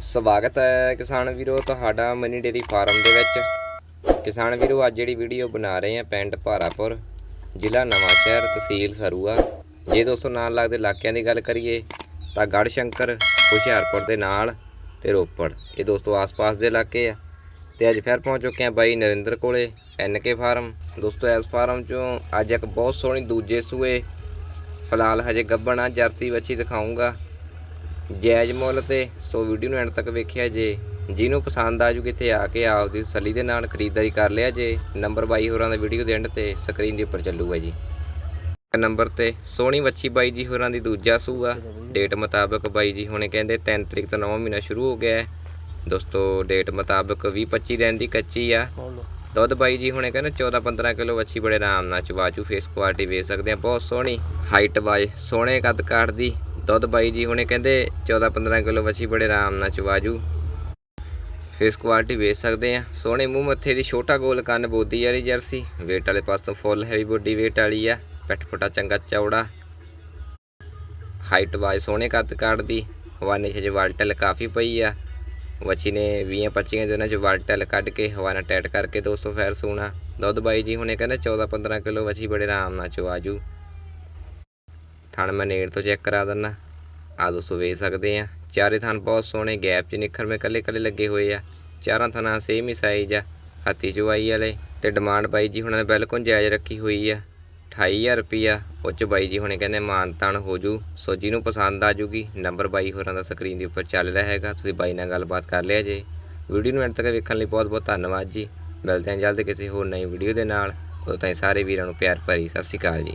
ਸਵਾਗਤ ਹੈ ਕਿਸਾਨ ਵੀਰੋ, ਤੁਹਾਡਾ ਮਨੀ ਡੇਰੀ ਫਾਰਮ ਦੇ ਵਿੱਚ। ਕਿਸਾਨ ਵੀਰੋ, ਅੱਜ ਜਿਹੜੀ ਵੀਡੀਓ ਬਣਾ ਰਹੇ ਹਾਂ ਪਿੰਡ ਭਾਰਾਪੁਰ, ਜ਼ਿਲ੍ਹਾ ਨਵਾਂਸ਼ਹਿਰ, ਤਹਿਸੀਲ ਸਰੂਆ। ਜੇ ਦੋਸਤੋ ਨਾਲ ਲੱਗਦੇ ਇਲਾਕਿਆਂ ਦੀ ਗੱਲ ਕਰੀਏ, ਤਾਂ ਗੜ੍ਹ ਸ਼ੰਕਰ ਹੁਸ਼ਿਆਰਪੁਰ ਦੇ ਨਾਲ ਤੇ ਰੋਪੜ। ਇਹ ਦੋਸਤੋ ਆਸ-ਪਾਸ ਦੇ ਇਲਾਕੇ ਆ। ਤੇ ਅੱਜ ਫਿਰ ਪਹੁੰਚ ਚੁੱਕੇ ਆ ਬਾਈ ਨਰਿੰਦਰ ਕੋਲੇ ਐਨਕੇ ਫਾਰਮ। ਦੋਸਤੋ, ਇਸ ਫਾਰਮ ਚੋਂ ਅੱਜ ਇੱਕ ਬਹੁਤ ਸੋਹਣੀ ਦੂਜੇ ਸੂਏ, ਫਿਲਹਾਲ ਹਜੇ ਗੱਬਣ ਆ, ਜਰਸੀ ਵੱਛੀ ਦਿਖਾਉਂਗਾ ਜਾਇਜ਼ ਮੁੱਲ ਤੇ ਸੋ ਵੀਡੀਓ ਨੂੰ ਐਂਡ ਤੱਕ ਵੇਖਿਆ ਜੇ। ਜਿਹਨੂੰ ਪਸੰਦ ਆ ਜੂ ਕਿਤੇ ਆ ਕੇ ਆਪਦੀ ਤਸੱਲੀ ਦੇ ਨਾਲ ਖਰੀਦਦਾਰੀ ਕਰ ਲਿਆ ਜੇ। ਨੰਬਰ ਬਾਈ ਹੋਰਾਂ ਦਾ ਵੀਡੀਓ ਦੇ ਐਂਡ ਤੇ ਸਕਰੀਨ ਦੇ ਉੱਪਰ ਚੱਲੂਗਾ ਜੀ। ਇੱਕ ਨੰਬਰ ਤੇ ਸੋਹਣੀ ਵੱਛੀ ਬਾਈ ਜੀ ਹੋਰਾਂ ਦੀ ਦੂਜਾ ਸੂਆ। ਡੇਟ ਮੁਤਾਬਕ ਬਾਈ ਜੀ ਹੁਣੇ ਕਹਿੰਦੇ 3 ਤਰੀਕ ਤੋਂ ਨਵਾਂ ਮਹੀਨਾ ਸ਼ੁਰੂ ਹੋ ਗਿਆ ਦੋਸਤੋ ਡੇਟ ਮੁਤਾਬਕ 20 25 ਦਿਨ ਦੀ ਕੱਚੀ ਆ। ਦੁੱਧ ਬਾਈ ਜੀ ਹੁਣੇ ਕਹਿੰਦੇ 14 15 ਕਿਲੋ ਵੱਛੀ ਬੜੇ ਆਰਾਮ ਨਾਲ ਚਵਾਚੂ ਫੇਸ ਕੁਆਲਿਟੀ ਵੇਚ ਸਕਦੇ ਆ, ਬਹੁਤ ਸੋਹਣੀ। ਹਾਈਟ ਵਾਈ ਸੋਹਣੇ ਕੱਦ ਕਾਠ ਦੀ ਦੁੱਧ ਬਾਈ ਜੀ ਹੁਣੇ ਕਹਿੰਦੇ 14 15 ਕਿਲੋ ਵਛੀ ਬੜੇ ਆਰਾਮ ਨਾਲ ਚਵਾਜੂ। ਫੇਸ ਕੁਆਲਿਟੀ ਵੇਚ ਸਕਦੇ ਆ ਸੋਹਣੇ ਮੂੰਹ ਮੱਥੇ ਦੀ ਛੋਟਾ ਗੋਲ ਕੰਨ ਬੋਦੀ ਵਾਲੀ ਜਰਸੀ, weight ਵਾਲੇ ਪਾਸੋਂ ਫੁੱਲ ਹੈਵੀ ਬੋਡੀ weight ਵਾਲੀ ਆ, ਪਿੱਠ ਪੁੱਟਾ ਚੰਗਾ ਚੌੜਾ। ਹਾਈਟ ਵਾਈ ਸੋਹਣੇ ਕੱਦ ਕਾਠ ਦੀ ਹਵਾਨੇ 'ਚ ਵਾਲਟਲ ਕਾਫੀ ਪਈ ਆ। ਵੱਛੀ ਨੇ 20 25 ਦਿਨਾਂ 'ਚ ਵਾਲਟਲ ਕੱਢ ਕੇ ਹਵਾਨਾ ਟੈਟ ਕਰਕੇ 200 ਫੈਰ ਸੂਣਾ। ਦੁੱਧ ਬਾਈ ਜੀ ਹੁਣੇ ਕਹਿੰਦੇ 14 15 ਕਿਲੋ ਵੱਛੀ ਬੜੇ ਆਰਾਮ ਨਾਲ ਚਵਾਜੂ। ਥਣ ਮੈਂ ਨੇੜ ਤੋਂ ਚੈੱਕ ਕਰਾ ਦਿੰਨਾ। ਆ ਦੋਸਤੋ ਵੇਖ ਸਕਦੇ ਆ। ਚਾਰੇ ਥਣ ਬਹੁਤ ਸੋਹਣੇ, ਗੈਪ 'ਚ ਨਿਖਰਵੇਂ ਮੇ ਕੱਲੇ ਕੱਲੇ ਲੱਗੇ ਹੋਏ ਆ। ਚਾਰਾਂ ਥਣਾਂ ਸੇਮ ਹੀ ਸਾਈਜ਼ ਆ, ਹੱਥੀ ਚਵਾਈ ਵਾਲੇ ਤੇ ਡਿਮਾਂਡ ਬਾਈ ਜੀ ਹੁਣਾਂ ਨੇ ਬਿਲਕੁਲ ਜਾਇਜ਼ ਰੱਖੀ ਹੋਈ ਆ। 28000 ਰੁਪਿਆ ਉਹ 'ਚ ਬਾਈ ਜੀ ਹੁਣੇ ਕਹਿੰਦੇ ਮਾਨ ਤਾਨ ਹੋ ਜੂ। ਸੋ ਜਿਹਨੂੰ ਪਸੰਦ ਆ ਜੂਗੀ ਨੰਬਰ ਬਾਈ ਹੋਰਾਂ ਦਾ ਸਕਰੀਨ ਦੇ ਉੱਪਰ ਚੱਲ ਰਿਹਾ ਹੈਗਾ। ਤੁਸੀਂ ਬਾਈ ਨਾਲ ਗੱਲਬਾਤ ਕਰ ਲਿਆ ਜੇ। ਵੀਡੀਓ ਨੂੰ ਐਂਡ ਤੱਕ ਵੇਖਣ ਲਈ ਬਹੁਤ ਬਹੁਤ ਧੰਨਵਾਦ ਜੀ। ਮਿਲਦੇ ਹਾਂ ਜਲਦ ਕਿਸੇ ਹੋਰ ਨਈ ਵੀਡੀਓ ਦੇ ਨਾਲ। ਉਦੋਂ ਤਾਈਂ ਸਾਰੇ ਵੀਰਾਂ ਨੂੰ ਪਿਆਰ ਭਰੀ ਸਤਿ ਸ਼੍ਰੀ ਅਕਾਲ ਜੀ।